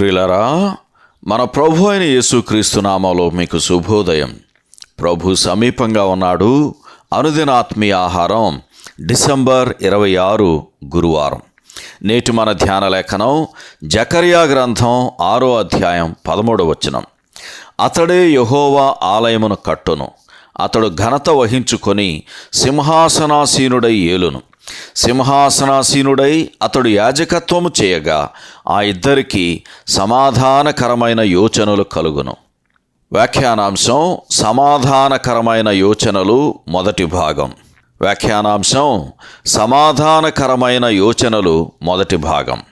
ప్రియులరా మన ప్రభు అయిన యేసుక్రీస్తు నామంలో మీకు శుభోదయం. ప్రభు సమీపంగా ఉన్నాడు. అనుదిన ఆత్మీయ ఆహారం డిసెంబర్ ఇరవై ఆరు గురువారం. నేటి మన ధ్యాన లేఖనం జకర్యా గ్రంథం ఆరో అధ్యాయం పదమూడవ వచనం. అతడే యహోవా ఆలయమును కట్టును. అతడు ఘనత వహించుకొని సింహాసనాసీనుడై ఏలును. సింహాసనాసీనుడై అతడు యాజకత్వము చేయగా ఆ ఇద్దరికి సమాధానకరమైన యోచనలు కలుగును. వ్యాఖ్యానాంశం సమాధానకరమైన యోచనలు మొదటి భాగం. వ్యాఖ్యానాంశం సమాధానకరమైన యోచనలు మొదటి భాగం.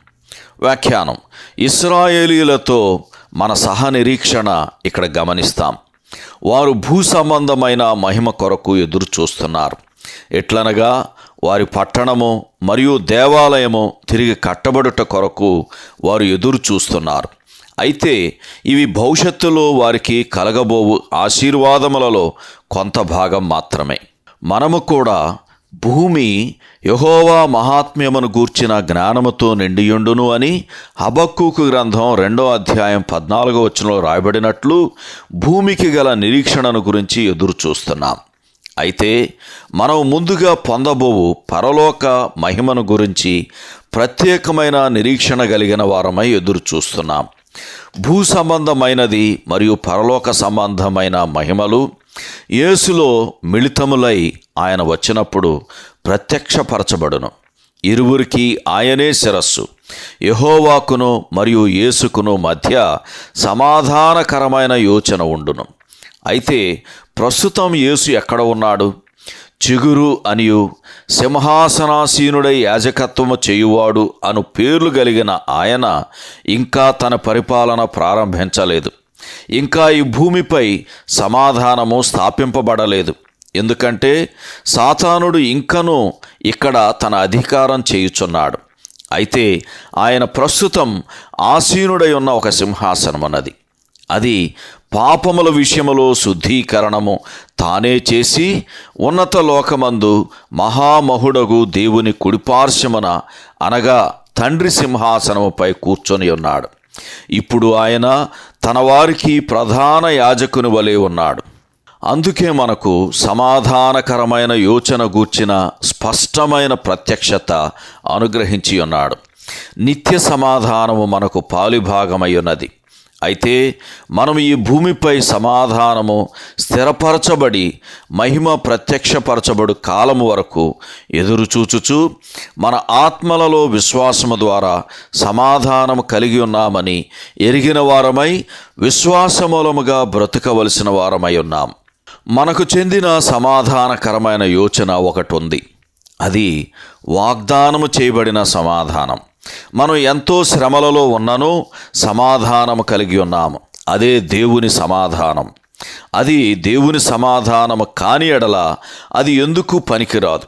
వ్యాఖ్యానం. ఇస్రాయేలీలతో మన సహనిరీక్షణ ఇక్కడ గమనిస్తాం. వారు భూ సంబంధమైన మహిమ కొరకు ఎదురు చూస్తున్నారు ఎట్లనగా వారి పట్టణము మరియు దేవాలయము తిరిగి కట్టబడుట కొరకు వారు ఎదురు చూస్తున్నారు. అయితే ఇవి భవిష్యత్తులో వారికి కలగబోవు ఆశీర్వాదములలో కొంత భాగం మాత్రమే. మనము కూడా భూమి యహోవా మహాత్మ్యమును గూర్చిన జ్ఞానముతో నిండియుండును అని హబక్కుకు గ్రంథం రెండో అధ్యాయం పద్నాలుగో వచనంలో రాయబడినట్లు భూమికి గల నిరీక్షణను గురించి ఎదురు చూస్తున్నాం. అయితే మనం ముందుగా పొందబోవు పరలోక మహిమను గురించి ప్రత్యేకమైన నిరీక్షణ కలిగిన వారమై ఎదురు చూస్తున్నాం. భూ సంబంధమైనది మరియు పరలోక సంబంధమైన మహిమలు యేసులో మిళితములై ఆయన వచ్చినప్పుడు ప్రత్యక్షపరచబడును. ఇరువురికి ఆయనే శిరస్సు. యహోవాకును మరియు యేసుకును మధ్య సమాధానకరమైన యోచన ఉండును. అయితే ప్రస్తుతం యేసు ఎక్కడ ఉన్నాడు? చిగురు అనియు సింహాసనాసీనుడై యాజకత్వము చేయువాడు అను పేర్లు కలిగిన ఆయన ఇంకా తన పరిపాలన ప్రారంభించలేదు. ఇంకా ఈ భూమిపై సమాధానము స్థాపింపబడలేదు. ఎందుకంటే సాతానుడు ఇంకనూ ఇక్కడ తన అధికారం చేయుచున్నాడు. అయితే ఆయన ప్రస్తుతం ఆసీనుడై ఉన్న ఒక సింహాసనం అన్నది అది పాపముల విషయములో శుద్ధీకరణము తానే చేసి ఉన్నత లోకమందు మహామహుడగు దేవుని కుడిపార్శ్వమున అనగా తండ్రి సింహాసనముపై కూర్చొని ఉన్నాడు. ఇప్పుడు ఆయన తన వారికి ప్రధాన యాజకుని వలె ఉన్నాడు. అందుకే మనకు సమాధానకరమైన యోచన గూర్చిన స్పష్టమైన ప్రత్యక్షత అనుగ్రహించి ఉన్నాడు. నిత్య సమాధానము మనకు పాలిభాగమై ఉన్నది. అయితే మనం ఈ భూమిపై సమాధానము స్థిరపరచబడి మహిమ ప్రత్యక్షపరచబడు కాలము వరకు ఎదురు చూచుచు మన ఆత్మలలో విశ్వాసము ద్వారా సమాధానము కలిగి ఉన్నామని ఎరిగిన వారమై విశ్వాసమూలముగా బ్రతకవలసిన వారమై ఉన్నాం. మనకు చెందిన సమాధానకరమైన యోచన ఒకటి ఉంది. అది వాగ్దానము చేయబడిన సమాధానం. మనం ఎంతో శ్రమలలో ఉన్ననో సమాధానము కలిగి ఉన్నాము. అదే దేవుని సమాధానం. అది దేవుని సమాధానము కాని ఎడల అది ఎందుకు పనికిరాదు?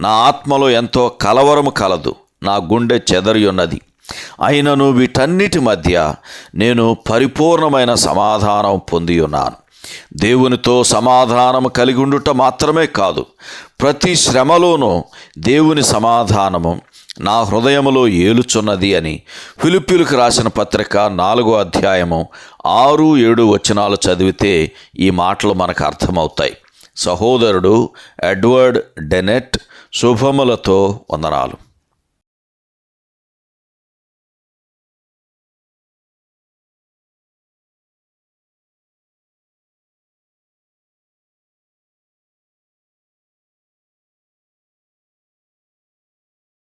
నా ఆత్మలో ఎంతో కలవరము కలదు నా గుండె చెదరి ఉన్నది. అయినను వీటన్నిటి మధ్య నేను పరిపూర్ణమైన సమాధానం పొంది ఉన్నాను. దేవునితో సమాధానం కలిగి ఉండుట మాత్రమే కాదు ప్రతి శ్రమలోనూ దేవుని సమాధానము నా హృదయములో ఏలుచున్నది అని ఫిలిప్పీలకు రాసిన పత్రిక నాలుగో అధ్యాయము ఆరు ఏడు వచనాలు చదివితే ఈ మాటలు మనకు అర్థమవుతాయి. సహోదరుడు ఎడ్వర్డ్ డెనెట్ శుభములతో వందనాలు.